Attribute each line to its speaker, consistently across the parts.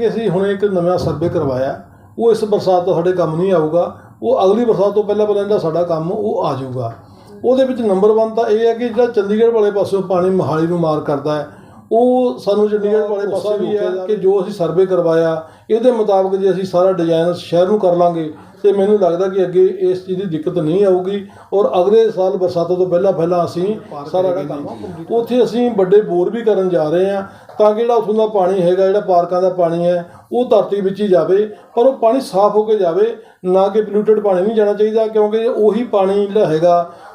Speaker 1: ਕਿ ਅਸੀਂ ਹੁਣ ਇੱਕ ਨਵਾਂ ਸਰਵੇ ਕਰਵਾਇਆ, ਉਹ ਇਸ ਬਰਸਾਤ ਤੋਂ ਸਾਡੇ ਕੰਮ ਨਹੀਂ ਆਊਗਾ, ਉਹ ਅਗਲੀ ਬਰਸਾਤ ਤੋਂ ਪਹਿਲਾਂ ਪਹਿਲਾਂ ਜਿਹੜਾ ਸਾਡਾ ਕੰਮ ਉਹ ਆ ਜਾਊਗਾ। ਉਹਦੇ ਵਿੱਚ ਨੰਬਰ 1 ਤਾਂ ਇਹ ਹੈ ਕਿ ਜਿਹੜਾ ਚੰਡੀਗੜ੍ਹ ਵਾਲੇ ਪਾਸਿਓਂ ਪਾਣੀ ਮੋਹਾਲੀ ਨੂੰ ਮਾਰ ਕਰਦਾ ਹੈ ਉਹ ਸਾਨੂੰ ਚੰਡੀਗੜ੍ਹ ਵਾਲੇ ਪਾਸੇ ਵੀ ਹੈ ਕਿ ਜੋ ਅਸੀਂ ਸਰਵੇ ਕਰਵਾਇਆ ਇਹਦੇ ਮੁਤਾਬਕ ਜੇ ਅਸੀਂ ਸਾਰਾ ਡਿਜ਼ਾਈਨ ਸ਼ਹਿਰ ਨੂੰ ਕਰ ਲਾਂਗੇ ਤੇ ਮੈਨੂੰ ਲੱਗਦਾ ਕਿ ਅੱਗੇ ਇਸ ਚੀਜ਼ ਦੀ ਦਿੱਕਤ ਨਹੀਂ ਆਊਗੀ ਔਰ ਅਗਲੇ ਸਾਲ ਬਰਸਾਤਾਂ ਤੋਂ ਪਹਿਲਾਂ ਪਹਿਲਾਂ ਅਸੀਂ ਸਾਰਾ ਜਿਹੜਾ ਕੰਮ ਉੱਥੇ ਅਸੀਂ ਵੱਡੇ ਬੋਰ ਵੀ ਕਰਨ ਜਾ ਰਹੇ ਹਾਂ ਤਾਂ ਕਿ ਜਿਹੜਾ ਉੱਥੋਂ ਦਾ ਪਾਣੀ ਹੈਗਾ ਜਿਹੜਾ ਪਾਰਕਾਂ ਦਾ ਪਾਣੀ ਹੈ ਉਹ ਧਰਤੀ ਵਿੱਚ ਹੀ ਜਾਵੇ ਪਰ ਉਹ ਪਾਣੀ ਸਾਫ਼ ਹੋ ਕੇ ਜਾਵੇ ਨਾ ਕਿ ਪੋਲਿਊਟਡ ਪਾਣੀ ਨਹੀਂ ਜਾਣਾ ਚਾਹੀਦਾ ਕਿਉਂਕਿ ਉਹੀ ਪਾਣੀ ਜਿਹੜਾ ਹੈਗਾ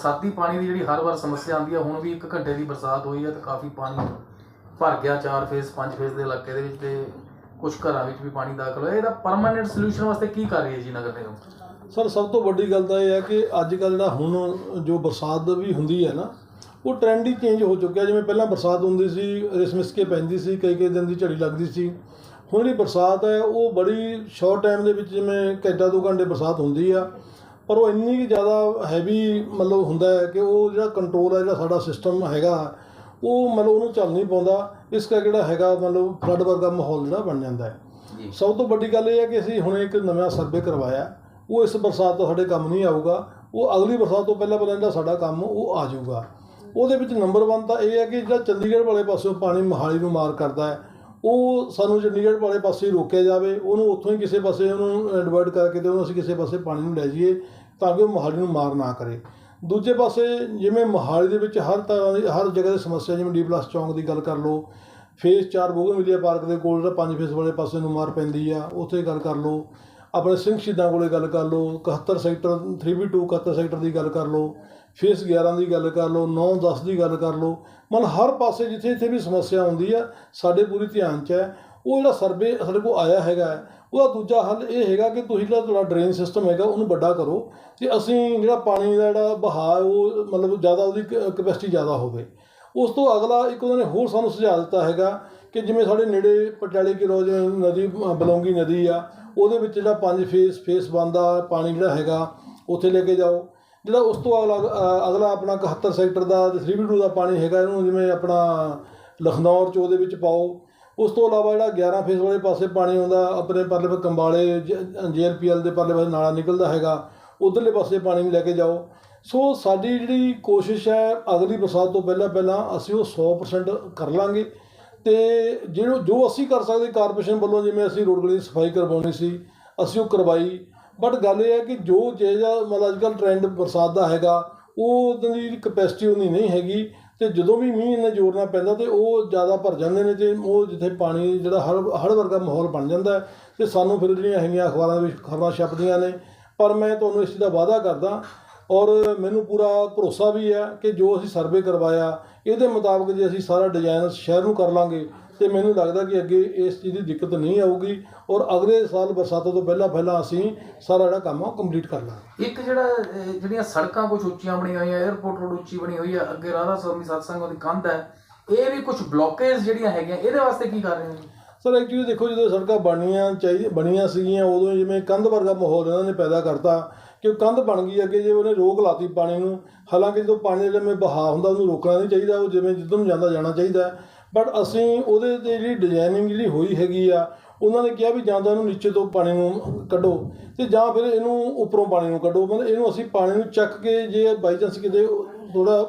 Speaker 2: ਬਰਸਾਤੀ ਪਾਣੀ ਦੀ ਜਿਹੜੀ ਹਰ ਵਾਰ ਸਮੱਸਿਆ ਆਉਂਦੀ ਹੈ ਹੁਣ ਵੀ 1 ਘੰਟੇ ਦੀ ਬਰਸਾਤ ਹੋਈ ਹੈ ਤੇ ਕਾਫੀ ਪਾਣੀ ਭਰ ਗਿਆ 4 ਫੇਸ 5 ਫੇਸ ਦੇ ਇਲਾਕੇ ਦੇ ਵਿੱਚ ਤੇ ਕੁਝ ਘਰਾਂ ਵਿੱਚ ਵੀ ਪਾਣੀ ਦਾਖਲ ਹੋਇਆ। ਇਹਦਾ ਪਰਮਾਨੈਂਟ ਸੋਲੂਸ਼ਨ ਵਾਸਤੇ ਕੀ ਕਰ ਰਹੀ ਹੈ ਜੀ ਨਗਰ ਨਿਗਮ?
Speaker 1: ਸਰ, ਸਭ ਤੋਂ ਵੱਡੀ ਗੱਲ ਤਾਂ ਇਹ ਹੈ ਕਿ ਅੱਜ ਕੱਲ੍ਹ ਜਿਹੜਾ ਹੁਣ ਜੋ ਬਰਸਾਤ ਵੀ ਹੁੰਦੀ ਹੈ ਨਾ, ਉਹ ਟ੍ਰੈਂਡ ਹੀ ਚੇਂਜ ਹੋ ਚੁੱਕਿਆ। ਜਿਵੇਂ ਪਹਿਲਾਂ ਬਰਸਾਤ ਹੁੰਦੀ ਸੀ ਰਿਸਮਿਸ ਕੇ ਪੈਂਦੀ ਸੀ, ਕਈ ਕਈ ਦਿਨ ਦੀ ਝੜੀ ਲੱਗਦੀ ਸੀ। ਹੁਣ ਜਿਹੜੀ ਬਰਸਾਤ ਹੈ, ਉਹ ਬੜੀ ਸ਼ਾਰਟ ਟਾਈਮ ਦੇ ਵਿੱਚ ਜਿਵੇਂ ਘੰਟਾ ਦੋ ਘੰਟੇ ਬਰਸਾਤ ਹੁੰਦੀ ਆ। ਪਰ ਉਹ ਇੰਨੀ ਕੁ ਜ਼ਿਆਦਾ ਹੈਵੀ ਮਤਲਬ ਹੁੰਦਾ ਹੈ ਕਿ ਉਹ ਜਿਹੜਾ ਕੰਟਰੋਲ ਹੈ ਜਿਹੜਾ ਸਾਡਾ ਸਿਸਟਮ ਹੈਗਾ ਉਹ ਮਤਲਬ ਉਹਨੂੰ ਚੱਲ ਨਹੀਂ ਪਾਉਂਦਾ। ਇਸ ਕਰਕੇ ਜਿਹੜਾ ਹੈਗਾ ਮਤਲਬ ਫਲੱਡ ਵਰਗਾ ਮਾਹੌਲ ਜਿਹੜਾ ਬਣ ਜਾਂਦਾ ਹੈ। ਸਭ ਤੋਂ ਵੱਡੀ ਗੱਲ ਇਹ ਹੈ ਕਿ ਅਸੀਂ ਹੁਣ ਇੱਕ ਨਵਾਂ ਸਰਵੇ ਕਰਵਾਇਆ। ਉਹ ਇਸ ਬਰਸਾਤ ਤੋਂ ਸਾਡੇ ਕੰਮ ਨਹੀਂ ਆਊਗਾ। ਉਹ ਅਗਲੀ ਬਰਸਾਤ ਤੋਂ ਪਹਿਲਾਂ ਪਹਿਲਾਂ ਜਿਹੜਾ ਸਾਡਾ ਕੰਮ ਉਹ ਆ ਜਾਊਗਾ। ਉਹਦੇ ਵਿੱਚ ਨੰਬਰ 1 ਤਾਂ ਇਹ ਹੈ ਕਿ ਜਿਹੜਾ ਚੰਡੀਗੜ੍ਹ ਵਾਲੇ ਪਾਸਿਓਂ ਪਾਣੀ ਮੋਹਾਲੀ ਨੂੰ ਮਾਰ ਕਰਦਾ ਹੈ। ਉਹ ਸਾਨੂੰ ਚੰਡੀਗੜ੍ਹ ਵਾਲੇ ਪਾਸੇ ਰੋਕਿਆ ਜਾਵੇ। ਉਹਨੂੰ ਉੱਥੋਂ ਹੀ ਕਿਸੇ ਪਾਸੇ ਉਹਨੂੰ ਡਿਵਰਟ ਕਰਕੇ ਤੇ ਉਹਨੂੰ ਅਸੀਂ ਕਿਸੇ ਪਾਸੇ ਪਾਣੀ ਨੂੰ ਲੈ ਜਾਈਏ। ਤਾਂ ਕਿ ਉਹ ਮੋਹਾਲੀ ਨੂੰ ਮਾਰ ਨਾ ਕਰੇ। ਦੂਜੇ ਪਾਸੇ ਜਿਵੇਂ ਮੋਹਾਲੀ ਦੇ ਵਿੱਚ ਹਰ ਤਰ੍ਹਾਂ ਦੀ ਹਰ ਜਗ੍ਹਾ ਦੀ ਸਮੱਸਿਆ, ਜਿਵੇਂ ਡੀ ਪਲੱਸ ਚੌਂਕ ਦੀ ਗੱਲ ਕਰ ਲਓ, ਫੇਸ 4 ਬੋਗਨਵਿਲੀਆ ਪਾਰਕ ਦੇ ਕੋਲ ਜਿਹੜਾ ਪੰਜ ਫੇਸ ਵਾਲੇ ਪਾਸੇ ਨੂੰ ਮਾਰ ਪੈਂਦੀ ਆ, ਉੱਥੇ ਗੱਲ ਕਰ ਲਓ। ਆਪਣੇ ਸਿੰਘ ਸ਼ਹੀਦਾਂ ਕੋਲੇ ਗੱਲ ਕਰ ਲਓ 71 ਸੈਕਟਰ 3B2 71 ਸੈਕਟਰ ਦੀ ਗੱਲ ਕਰ ਲਓ, ਫੇਸ 11 ਦੀ ਗੱਲ ਕਰ ਲਓ 9 10 ਦੀ ਗੱਲ ਕਰ ਲਓ। ਮਨ ਹਰ ਪਾਸੇ ਜਿੱਥੇ ਜਿੱਥੇ ਵੀ ਸਮੱਸਿਆ ਆਉਂਦੀ ਆ, ਸਾਡੇ ਪੂਰੀ ਧਿਆਨ 'ਚ ਹੈ। ਉਹ ਜਿਹੜਾ ਸਰਵੇ ਸਾਡੇ ਕੋਲ ਆਇਆ ਹੈਗਾ ਉਹਦਾ ਦੂਜਾ ਹੱਲ ਇਹ ਹੈਗਾ ਕਿ ਤੁਸੀਂ ਜਿਹੜਾ ਤੁਹਾਡਾ ਡਰੇਨ ਸਿਸਟਮ ਹੈਗਾ, ਉਹਨੂੰ ਵੱਡਾ ਕਰੋ ਤੇ ਅਸੀਂ ਜਿਹੜਾ ਪਾਣੀ ਦਾ ਜਿਹੜਾ ਬਹਾਅ ਉਹ ਮਤਲਬ ਜ਼ਿਆਦਾ ਉਹਦੀ ਕਪੈਸਿਟੀ ਜ਼ਿਆਦਾ ਹੋਵੇ। ਉਸ ਤੋਂ ਅਗਲਾ ਇੱਕ ਉਹਨਾਂ ਨੇ ਹੋਰ ਸਾਨੂੰ ਸੁਝਾਅ ਦਿੱਤਾ ਹੈਗਾ ਕਿ ਜਿਵੇਂ ਸਾਡੇ ਨੇੜੇ ਪਟਿਆਲੇ ਕੀ ਰੋਜ਼ ਨਦੀ ਬਲੌਂਗੀ ਨਦੀ ਆ, ਉਹਦੇ ਵਿੱਚ ਜਿਹੜਾ ਪੰਜ ਫੇਸ ਫੇਸ ਬੰਦਾ ਪਾਣੀ ਜਿਹੜਾ ਹੈਗਾ, ਉੱਥੇ ਲੈ ਕੇ ਜਾਓ। ਜਿਹੜਾ ਉਸ ਤੋਂ ਅਗਲਾ ਅਗਲਾ ਆਪਣਾ 71 ਸੈਕਟਰ ਦਾ ਤੇ 3B2 ਦਾ ਪਾਣੀ ਹੈਗਾ, ਇਹਨੂੰ ਜਿਵੇਂ ਆਪਣਾ ਲਖਨੌਰ ਚ ਉਹਦੇ ਵਿੱਚ ਪਾਓ। ਉਸ ਤੋਂ ਇਲਾਵਾ ਜਿਹੜਾ 11 ਫੇਸ ਵਾਲੇ ਪਾਸੇ ਪਾਣੀ ਆਉਂਦਾ, ਆਪਣੇ ਪਰਲੇ ਪਾਸੇ ਕੰਬਾਲੇ ਜੇਐਲਪੀਐਲ ਦੇ ਪਰਲੇ ਪਾਸੇ ਨਾਲਾ ਨਿਕਲਦਾ ਹੈਗਾ, ਉਧਰਲੇ ਪਾਸੇ ਪਾਣੀ ਨੂੰ ਲੈ ਕੇ ਜਾਓ। ਸੋ ਸਾਡੀ ਜਿਹੜੀ ਕੋਸ਼ਿਸ਼ ਹੈ, ਅਗਲੀ ਬਰਸਾਤ ਤੋਂ ਪਹਿਲਾਂ ਪਹਿਲਾਂ ਅਸੀਂ ਉਹ 100% ਕਰ ਲਾਂਗੇ ਤੇ ਜਿਹੜਾ, ਜੋ ਅਸੀਂ ਕਰ ਸਕਦੇ ਕਾਰਪੋਰੇਸ਼ਨ ਵੱਲੋਂ, ਜਿਵੇਂ ਅਸੀਂ ਰੋਡ ਗਲੀ ਦੀ ਸਫ਼ਾਈ ਕਰਵਾਉਣੀ ਸੀ, ਅਸੀਂ ਉਹ ਕਰਵਾਈ। ਬਟ ਗੱਲ ਇਹ ਹੈ ਕਿ ਜੋ ਜਿਹੜਾ ਮਤਲਬ ਅੱਜ ਕੱਲ੍ਹ ਟ੍ਰੈਂਡ ਬਰਸਾਤ ਦਾ ਹੈਗਾ ਉਹ ਦੀ ਕਪੈਸਿਟੀ ਉਨੀ ਨਹੀਂ ਹੈਗੀ। ਤੇ ਜਦੋਂ ਵੀ ਮੀਂਹ ਇੰਨਾ ਜ਼ੋਰ ਨਾਲ ਪੈਂਦਾ ਤੇ ਉਹ ਜ਼ਿਆਦਾ ਭਰ ਜਾਂਦੇ ਨੇ ਤੇ ਉਹ ਜਿੱਥੇ ਪਾਣੀ ਜਿਹੜਾ ਹੜ ਹੜ ਵਰਗਾ ਮਾਹੌਲ ਬਣ ਜਾਂਦਾ ਹੈ ਤੇ ਸਾਨੂੰ ਫਿਰ ਜਿਹੜੀਆਂ ਹੈਗੀਆਂ ਅਖਬਾਰਾਂ ਦੇ ਵਿੱਚ ਖਬਰਾਂ ਛਪਦੀਆਂ ਨੇ। ਪਰ ਮੈਂ ਤੁਹਾਨੂੰ ਇਸ ਦਾ ਵਾਅਦਾ ਕਰਦਾ ਔਰ ਮੈਨੂੰ ਪੂਰਾ ਭਰੋਸਾ ਵੀ ਹੈ ਕਿ ਜੋ ਅਸੀਂ ਸਰਵੇ ਕਰਵਾਇਆ, ਇਹਦੇ ਮੁਤਾਬਕ ਜੇ ਅਸੀਂ ਸਾਰਾ ਡਿਜ਼ਾਈਨ ਸ਼ਹਿਰ ਨੂੰ ਕਰ ਲਾਂਗੇ ਤੇ ਮੈਨੂੰ ਲੱਗਦਾ ਕਿ ਅੱਗੇ ਇਸ ਚੀਜ਼ ਦੀ ਦਿੱਕਤ ਨਹੀਂ ਆਊਗੀ ਔਰ ਅਗਲੇ ਸਾਲ ਬਰਸਾਤਾਂ ਤੋਂ ਪਹਿਲਾਂ ਪਹਿਲਾਂ ਅਸੀਂ ਸਾਰਾ ਜਿਹੜਾ ਕੰਮ ਆ ਕੰਪਲੀਟ ਕਰ ਲਾਂਗੇ
Speaker 2: ਇੱਕ ਜਿਹੜਾ ਜਿਹੜੀਆਂ ਸੜਕਾਂ ਕੁਝ ਉੱਚੀਆਂ ਬਣੀਆਂ ਹੋਈਆਂ 에어ਪੋਰਟ ਰੋਡ ਉੱਚੀ ਬਣੀ ਹੋਈ ਹੈ ਅੱਗੇ ਰਾਧਾ ਸਵਾਮੀ ਸਤਸੰਗ ਦੀ ਕੰਧ ਹੈ ਇਹ ਵੀ ਕੁਝ ਬਲੋਕੇਜ ਜਿਹੜੀਆਂ ਹੈਗੀਆਂ ਇਹਦੇ ਵਾਸਤੇ ਕੀ ਕਰ ਰਹੇ ਹੋ?
Speaker 1: ਸਰ ਐਕਚੁਅਲੀ ਦੇਖੋ ਜਦੋਂ ਸੜਕਾਂ ਬਣੀਆਂ ਚਾਹੀਦੀ ਬਣੀਆਂ ਸੀਗੀਆਂ ਉਦੋਂ ਜਿਵੇਂ ਕੰਧ ਵਰਗਾ ਮਾਹੌਲ ਇਹਨਾਂ ਨੇ ਪੈਦਾ ਕਰਤਾ ਕਿ ਉਹ ਕੰਧ ਬਣ ਗਈ ਅੱਗੇ ਜੇ ਉਹਨੇ ਰੋਕ ਲਾਤੀ ਪਾਣੀ ਨੂੰ ਹਾਲਾਂਕਿ ਜਦੋਂ ਪਾਣੀ ਜਿਹੜਾ ਮੈਂ ਬਹਾਅ ਹੁੰਦਾ ਉਹਨੂੰ ਰੋਕਣਾ ਨਹੀਂ ਚਾਹੀਦਾ ਉਹ ਜਿਵੇਂ ਨੂੰ ਜਾਂਦਾ ਜਾਣਾ ਚਾਹੀਦਾ ਬਟ ਅਸੀਂ ਉਹਦੇ ਤੇ ਜਿਹੜੀ ਡਿਜ਼ਾਈਨਿੰਗ ਜਿਹੜੀ ਹੋਈ ਹੈਗੀ ਆ, ਉਹਨਾਂ ਨੇ ਕਿਹਾ ਵੀ ਜਾਂ ਤਾਂ ਇਹਨੂੰ ਨੀਚੇ ਤੋਂ ਪਾਣੀ ਨੂੰ ਕੱਢੋ ਤੇ ਜਾਂ ਫਿਰ ਇਹਨੂੰ ਉੱਪਰੋਂ ਪਾਣੀ ਨੂੰ ਕੱਢੋ। ਮਤਲਬ ਇਹਨੂੰ ਅਸੀਂ ਪਾਣੀ ਨੂੰ ਚੱਕ ਕੇ ਜੇ ਬਾਈ ਚਾਂਸ ਕਿਤੇ ਥੋੜਾ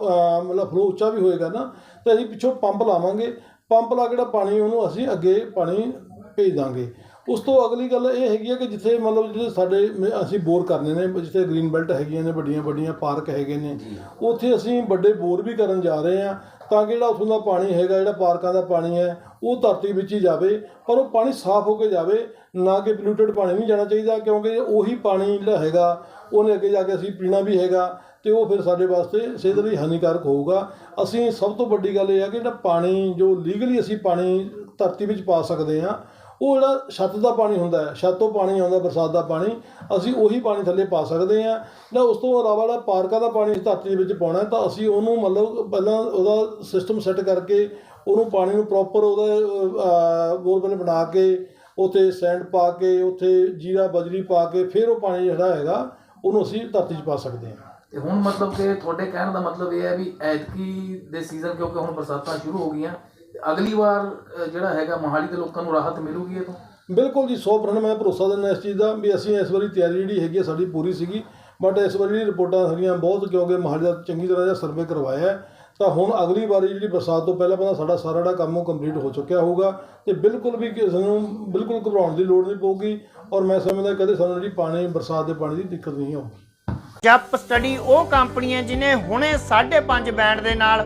Speaker 1: ਮਤਲਬ ਫਲੋ ਉੱਚਾ ਵੀ ਹੋਏਗਾ ਨਾ, ਤਾਂ ਅਸੀਂ ਪਿੱਛੋਂ ਪੰਪ ਲਾਵਾਂਗੇ। ਪੰਪ ਲਾ ਕੇ ਜਿਹੜਾ ਪਾਣੀ ਉਹਨੂੰ ਅਸੀਂ ਅੱਗੇ ਪਾਣੀ ਭੇਜ ਦਾਂਗੇ। ਉਸ ਤੋਂ ਅਗਲੀ ਗੱਲ ਇਹ ਹੈਗੀ ਆ ਕਿ ਜਿੱਥੇ ਮਤਲਬ ਜਿਹੜੇ ਸਾਡੇ ਅਸੀਂ ਬੋਰ ਕਰਨੇ ਨੇ ਜਿੱਥੇ ਗ੍ਰੀਨ ਬੈਲਟ ਹੈਗੀਆਂ ਨੇ ਵੱਡੀਆਂ ਵੱਡੀਆਂ ਪਾਰਕ ਹੈਗੇ ਨੇ ਉੱਥੇ ਅਸੀਂ ਵੱਡੇ ਬੋਰ ਵੀ ਕਰਨ ਜਾ ਰਹੇ ਹਾਂ ਤਾਂ ਕਿ ਜਿਹੜਾ ਉੱਥੋਂ ਦਾ ਪਾਣੀ ਹੈਗਾ ਜਿਹੜਾ ਪਾਰਕਾਂ ਦਾ ਪਾਣੀ ਹੈ ਉਹ ਧਰਤੀ ਵਿੱਚ ਹੀ ਜਾਵੇ ਪਰ ਉਹ ਪਾਣੀ ਸਾਫ਼ ਹੋ ਕੇ ਜਾਵੇ ਨਾ ਕਿ ਪੋਲਿਊਟਡ ਪਾਣੀ ਨਹੀਂ ਜਾਣਾ ਚਾਹੀਦਾ ਕਿਉਂਕਿ ਉਹੀ ਪਾਣੀ ਜਿਹੜਾ ਹੈਗਾ ਉਹਨੇ ਅੱਗੇ ਜਾ ਕੇ ਅਸੀਂ ਪੀਣਾ ਵੀ ਹੈਗਾ ਤੇ ਉਹ ਫਿਰ ਸਾਡੇ ਵਾਸਤੇ ਸਿਹਤ ਲਈ ਹਾਨੀਕਾਰਕ ਹੋਊਗਾ। ਅਸੀਂ ਸਭ ਤੋਂ ਵੱਡੀ ਗੱਲ ਇਹ ਹੈ ਕਿ ਜਿਹੜਾ ਪਾਣੀ ਜੋ ਲੀਗਲੀ ਅਸੀਂ ਪਾਣੀ ਧਰਤੀ ਵਿੱਚ ਪਾ ਸਕਦੇ ਹਾਂ ਉਹ ਜਿਹੜਾ ਛੱਤ ਦਾ ਪਾਣੀ ਹੁੰਦਾ ਹੈ, ਛੱਤ ਤੋਂ ਪਾਣੀ ਆਉਂਦਾ ਬਰਸਾਤ ਦਾ ਪਾਣੀ, ਅਸੀਂ ਉਹੀ ਪਾਣੀ ਥੱਲੇ ਪਾ ਸਕਦੇ ਹਾਂ। ਜਾਂ ਉਸ ਤੋਂ ਇਲਾਵਾ ਜਿਹੜਾ ਪਾਰਕਾਂ ਦਾ ਪਾਣੀ ਅਸੀਂ ਧਰਤੀ ਦੇ ਵਿੱਚ ਪਾਉਣਾ ਤਾਂ ਅਸੀਂ ਉਹਨੂੰ ਮਤਲਬ ਪਹਿਲਾਂ ਉਹਦਾ ਸਿਸਟਮ ਸੈੱਟ ਕਰਕੇ ਉਹਨੂੰ ਪਾਣੀ ਨੂੰ ਪ੍ਰੋਪਰ ਉਹਦਾ ਬੋਰਵੈਲ ਬਣਾ ਕੇ, ਉੱਥੇ ਸੈਂਡ ਪਾ ਕੇ, ਉੱਥੇ ਜੀਰਾ, ਬਜਰੀ ਪਾ ਕੇ, ਫਿਰ ਉਹ ਪਾਣੀ ਜਿਹੜਾ ਹੈਗਾ, ਉਹਨੂੰ ਅਸੀਂ ਧਰਤੀ 'ਚ ਪਾ ਸਕਦੇ ਹਾਂ।
Speaker 2: ਤੇ ਹੁਣ ਮਤਲਬ ਕਿ ਤੁਹਾਡੇ ਕਹਿਣ ਦਾ ਮਤਲਬ ਇਹ ਹੈ ਵੀ ਐਤਕੀ ਦੇ ਸੀਜ਼ਨ ਕਿਉਂਕਿ ਹੁਣ ਬਰਸਾਤਾਂ ਸ਼ੁਰੂ ਹੋ ਗਈਆਂ ਅਗਲੀ ਵਾਰ ਜਿਹੜਾ ਹੈਗਾ ਮੋਹਾਲੀ ਦੇ ਲੋਕਾਂ ਨੂੰ ਰਾਹਤ ਮਿਲੂਗੀ ਇਹ ਤੋਂ?
Speaker 1: ਬਿਲਕੁਲ ਜੀ 100% ਮੈਂ ਭਰੋਸਾ ਦਿੰਦਾ ਇਸ ਚੀਜ਼ ਦਾ ਵੀ ਅਸੀਂ ਇਸ ਵਾਰੀ ਤਿਆਰੀ ਜਿਹੜੀ ਹੈਗੀ ਹੈ ਸਾਡੀ ਪੂਰੀ ਸੀਗੀ। ਬਟ ਇਸ ਵਾਰੀ ਜਿਹੜੀ ਰਿਪੋਰਟਾਂ ਹੈਗੀਆਂ ਬਹੁਤ ਕਿਉਂਕਿ ਮਹਾਲੀ ਦਾ ਚੰਗੀ ਤਰ੍ਹਾਂ ਜਿਹਾ ਸਰਵੇ ਕਰਵਾਇਆ ਹੈ, ਤਾਂ ਹੁਣ ਅਗਲੀ ਵਾਰੀ ਜਿਹੜੀ ਬਰਸਾਤ ਤੋਂ ਪਹਿਲਾਂ ਪਹਿਲਾਂ ਸਾਡਾ ਸਾਰਾ ਜਿਹੜਾ ਕੰਮ ਉਹ ਕੰਪਲੀਟ ਹੋ ਚੁੱਕਿਆ ਹੋਊਗਾ। ਤੇ ਬਿਲਕੁਲ ਵੀ ਕਿਸੇ ਨੂੰ ਬਿਲਕੁਲ ਘਬਰਾਉਣ ਦੀ ਲੋੜ ਨਹੀਂ ਪਊਗੀ ਔਰ ਮੈਂ ਸਮਝਦਾ ਕਦੇ ਸਾਨੂੰ ਜਿਹੜੀ ਪਾਣੀ ਬਰਸਾਤ ਦੇ ਪਾਣੀ ਦੀ ਦਿੱਕਤ ਨਹੀਂ ਆਊਗੀ।
Speaker 3: ਜਪ ਸਟੱਡੀ ਉਹ ਕੰਪਨੀ ਹੈ ਜਿਨੇ ਹੁਣੇ 5.5 ਬੈਂਡ ਦੇ ਨਾਲ